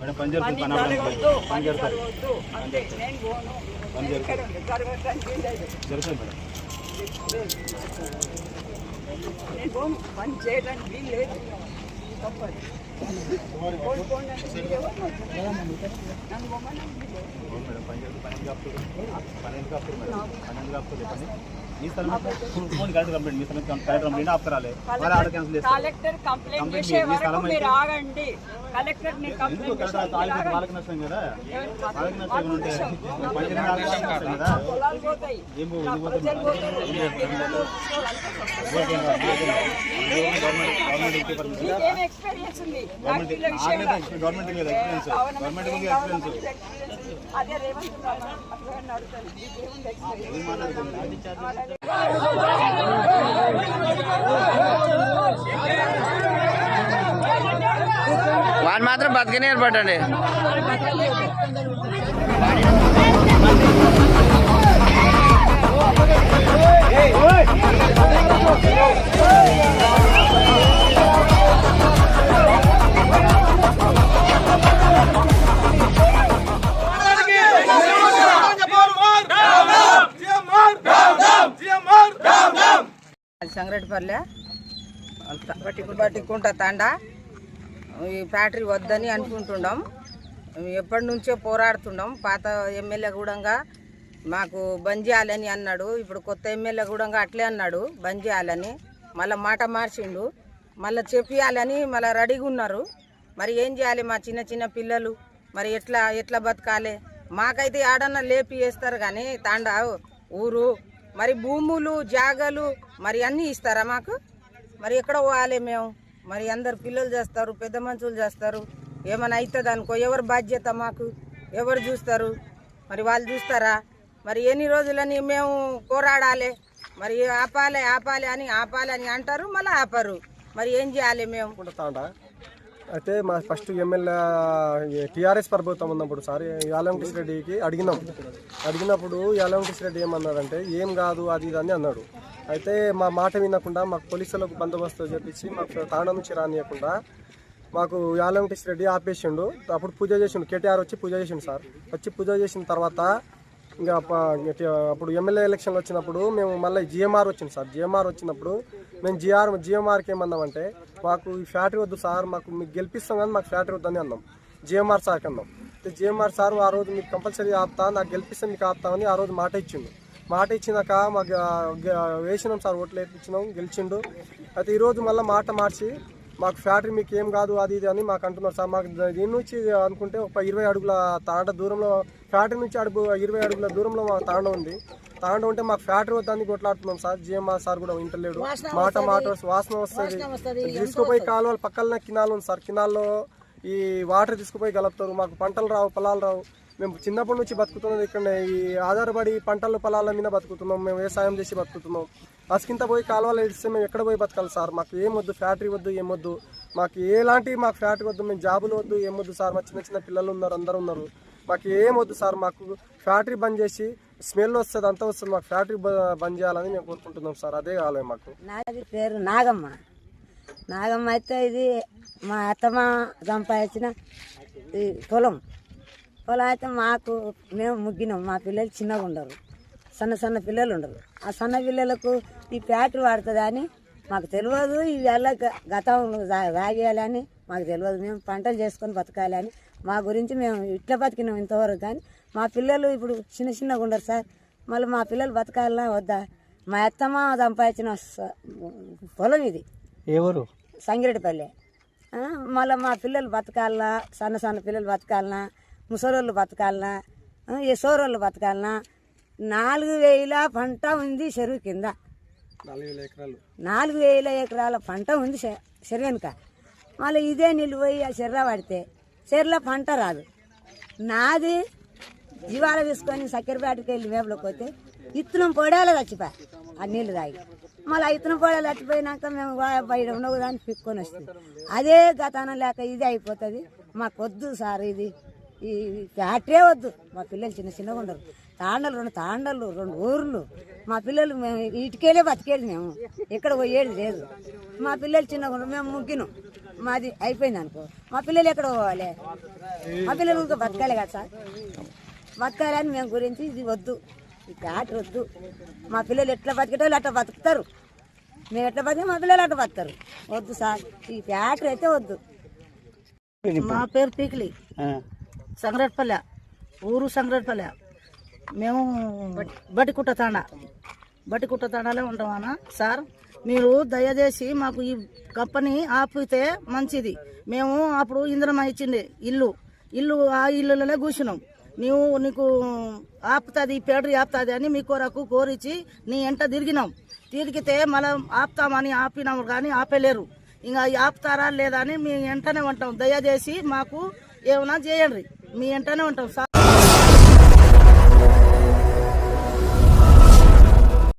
Madam పని జరుగుతుంది పని పని జరుగుతుంది. జరగవద్దు అంతే నేను పోను. జరుగుతుంది. మేడం. నేను పని చేయడానికి వీలు లేదు. మీ స్థలం ఫోన్ కలెక్టర్ కంప్లైంట్ మీ స్థలం కలెక్టర్ కంప్లైంట్ ఆపుతారాలే మరి ఆడ క్యాన్సిల్ చేస్తారు కలెక్టర్ కంప్లైంట్ చేసే వరకు మీరు ఆగండి కలెక్టర్ని కంప్లైంట్ కలెక్టర్ చేసే వాళ్ళకి వాళ్ళకి నష్టం. కదా? వాళ్ళకి నష్టం. ఉంటే చేయడానికి వాళ్ళకి నష్టం. కదా ఏం పోతుంది గవర్నమెంట్ మీకేం ఎక్స్పీరియన్స్ ఉంది వీళ్ళ అదే రేవంత్ వాడు మాత్రం బతికనే ఏర్పడండి అది సంగరెడ్డిపల్లె బట్టికుంట తండ. ఈ ఫ్యాక్టరీ వద్దని అనుకుంటున్నాం ఎప్పటి నుంచో పోరాడుతున్నాం పాత ఎమ్మెల్యే కూడా మాకు బంద్ చేయాలని అన్నాడు. ఇప్పుడు కొత్త ఎమ్మెల్యే కూడా అట్లే అన్నాడు. బంద్ చేయాలని మళ్ళీ మాట మార్చిండు. మళ్ళీ చెప్పియాలని మళ్ళీ రెడీగా ఉన్నారు. మరి ఏం చేయాలి మా చిన్న చిన్న పిల్లలు? మరి ఎట్లా ఎట్లా బతకాలి? మాకైతే ఆడన్నా లేపి వేస్తారు కానీ తాండా ఊరు మరి భూములు జాగలు మరి అన్నీ ఇస్తారా మాకు? మరి ఎక్కడ పోవాలి మేము? మరి అందరు పిల్లలు చేస్తారు పెద్ద మనుషులు చేస్తారు. ఏమైనా అవుతుంది అనుకో? ఎవరు బాధ్యత మాకు? ఎవరు చూస్తారు? మరి వాళ్ళు చూస్తారా? మరి ఎన్ని రోజులని మేము పోరాడాలి? మరి ఆపాలి ఆపాలి అని ఆపాలి అని అంటారు మళ్ళీ ఆపరు. మరి ఏం చేయాలి మేము? అయితే మా ఫస్ట్ ఎమ్మెల్యే టీఆర్ఎస్ ప్రభుత్వం ఉన్నప్పుడు సార్ యాలంకృష్ణ రెడ్డికి అడిగినాం. అడిగినప్పుడు యాలంకృష్ణ రెడ్డి ఏమన్నాడంటే ఏం కాదు అది ఇది అని అన్నాడు. అయితే మా మాట వినకుండా మాకు పోలీసులకు బందోబస్తు చెప్పేసి మాకు తాండం నుంచి రానియకుండా మాకు యాలంకృష్ణ రెడ్డి ఆపేసిండు. అప్పుడు పూజ చేసిండు కేటీఆర్ వచ్చి పూజ చేసిండు సార్. వచ్చి పూజ చేసిన తర్వాత ఇంకా అప్పుడు ఎమ్మెల్యే ఎలక్షన్లు వచ్చినప్పుడు మేము మళ్ళీ జిఎంఆర్ వచ్చింది సార్. జిఎంఆర్ వచ్చినప్పుడు మేము జిఆర్ జిఎంఆర్కి ఏమన్నామంటే మాకు ఈ ఫ్యాక్టరీ వద్దు సార్ మాకు మీకు గెలిపిస్తాం కానీ మాకు ఫ్యాక్టరీ వద్దని అన్నాం. జిఎంఆర్ సార్కి అన్నాం. అయితే జిఎంఆర్ సార్ ఆ రోజు మీకు కంపల్సరీ ఆపుతా నాకు గెలిపిస్తే మీకు ఆపుతామని ఆ రోజు మాట ఇచ్చిండు. మాట ఇచ్చినాక మాకు వేసినాం సార్ ఓట్లు వేయించినాం గెలిచిండు. అయితే ఈరోజు మళ్ళీ మాట మార్చి మాకు ఫ్యాక్టరీ మీకు ఏం కాదు అది ఇది అని మాకు అంటున్నారు సార్. మాకు దీని నుంచి అనుకుంటే ఒక ఇరవై అడుగుల తాండ దూరంలో ఫ్యాక్టరీ నుంచి అడుగు ఇరవై అడుగుల దూరంలో మా తాండ ఉంది. తాండ ఉంటే మాకు ఫ్యాక్టరీ వద్దని కొట్లాడుతున్నాం సార్. జిఎంఆర్ సార్ కూడా వింటలేడు మాట మాట వాసన వస్తుంది. తీసుకుపోయి కాలువలు పక్కన కినాలు ఉంది సార్. కినాల్లో ఈ వాటర్ తీసుకుపోయి కలుపుతారు. మాకు పంటలు రావు పొలాలు రావు. మేము చిన్నప్పటి నుంచి బతుకుతున్నది ఇక్కడ ఈ ఆధారపడి పంటలు పొలాల మీద బతుకుతున్నాం. మేము వ్యవసాయం చేసి బతుకుతున్నాం. అసకింత పోయి కాలువలు ఇస్తే మేము ఎక్కడ పోయి బతకాలి సార్? మాకు ఏం వద్దు ఫ్యాక్టరీ వద్దు ఏం వద్దు. మాకు ఎలాంటి మాకు ఫ్యాక్టరీ వద్దు మేము జాబులు వద్దు ఏం వద్దు సార్? మా చిన్న చిన్న పిల్లలు ఉన్నారు అందరూ ఉన్నారు. మాకు ఏం వద్దు సార్? మాకు ఫ్యాక్టరీ బంద్ చేసి స్మెల్ వస్తుంది అంతా వస్తుంది మాకు ఫ్యాక్టరీ బంద్ చేయాలని మేము కోరుకుంటున్నాం సార్. అదే కావాలి మాకు. నాది పేరు నాగమ్మ. నాగమ్మ అయితే ఇది మా అత్తమ్మ సంపాదించిన ఈ పొలం. పొలం అయితే మాకు మేము ముగ్గినాం. మా పిల్లలు చిన్నగా ఉండరు. సన్న సన్న పిల్లలు ఉండరు. ఆ సన్న పిల్లలకు ఈ ఫ్యాక్టరీ వాడుతుంది అని మాకు తెలియదు. ఇవాళ గతం రాగేయాలని మాకు తెలియదు. మేము పంటలు చేసుకొని బతకాలి అని మా గురించి మేము ఇట్లా బతికినాం ఇంతవరకు కానీ మా పిల్లలు ఇప్పుడు చిన్న చిన్నగా ఉండరు సార్. మళ్ళీ మా పిల్లలు బతకాలన్నా వద్దా? మా అత్తమ్మ సంపాదించిన స- పొలం ఇది. ఎవరు సంగిరెడ్డిపల్లె. మళ్ళీ మా పిల్లలు బతకాలనా సన్న సన్న పిల్లలు బతకాలనా ముసలోళ్ళు బతకాలనా ఆ, ఎసోరోళ్ళు బతకాలనా నాలుగు వేల పంట ఉంది చెరువు కింద. నాలుగు వేల ఎకరాలు. పంట ఉంది చెరువు వెనుక. మళ్ళీ ఇదే నీళ్ళు పోయి ఆ చెర్ర పడితే చెర్లో పంట రాదు. నాది జీవాల తీసుకొని చక్కెరపేటకి వెళ్ళి వేపులోకి పోతే ఇత్తనం పొడాలో చచ్చిపోయి ఆ నీళ్ళు తాగి. మళ్ళీ ఇత్తనం కూడా చచ్చిపోయినాక మేము బయట ఉండవు దాన్ని పిక్కొని వస్తుంది అదే గతానం లేక ఇది అయిపోతుంది. మాకు వద్దు సార్ ఇది. ఈ ఫ్యాక్టరీ వద్దు. మా పిల్లలు చిన్న చిన్నగా ఉండరు. తాండలు రెండు తాండలు రెండు ఊర్లు. మా పిల్లలు మేము ఇటుకెళ్ళే బతికేది మేము. ఇక్కడ పోయేది లేదు. మా పిల్లలు చిన్నగా మేము ముగ్గినాం. మాది అయిపోయింది అనుకో. మా పిల్లలు ఎక్కడ పోవాలి? మా పిల్లలు ఇంకా బతకాలి కదా సార్. బతకాలని మేము గురించి ఇది వద్దు. ఈ ఫ్యాక్టరీ వద్దు. మా పిల్లలు ఎట్లా బతికేటోళ్ళు అట్లా బతుకుతారు. మేము ఎట్లా బతికి మా పిల్లలు అట్లా బతుకుతారు. వద్దు సార్. ఈ ఫ్యాక్టరీ అయితే వద్దు. మా పేరు పీకిలి. సంగరెడ్పల్లె ఊరు సంగరెడ్పల్లె మేము బటికుట్ట తాండ. బట్టికుట్ట తడాలే ఉంటామన్నా సార్ మీరు దయచేసి మాకు ఈ కంపెనీ ఆపితే మంచిది. మేము అప్పుడు ఇంద్రమ ఇచ్చిండే ఇల్లు. ఇల్లు ఆ ఇల్లులోనే కూర్చున్నాం. నీవు నీకు ఆపుతుంది పేడరి ఆపుతుంది అని మీ కొరకు కోరిచి నీ ఎంట తిరిగినాం. తిరిగితే మళ్ళీ ఆపుతామని ఆపినాము కానీ ఆపలేరు. ఇంకా ఆపుతారా లేదా అని మీ వెంటనే ఉంటాం. దయచేసి మాకు ఏమైనా చేయండి. మీ వెంటనే ఉంటాం. సార్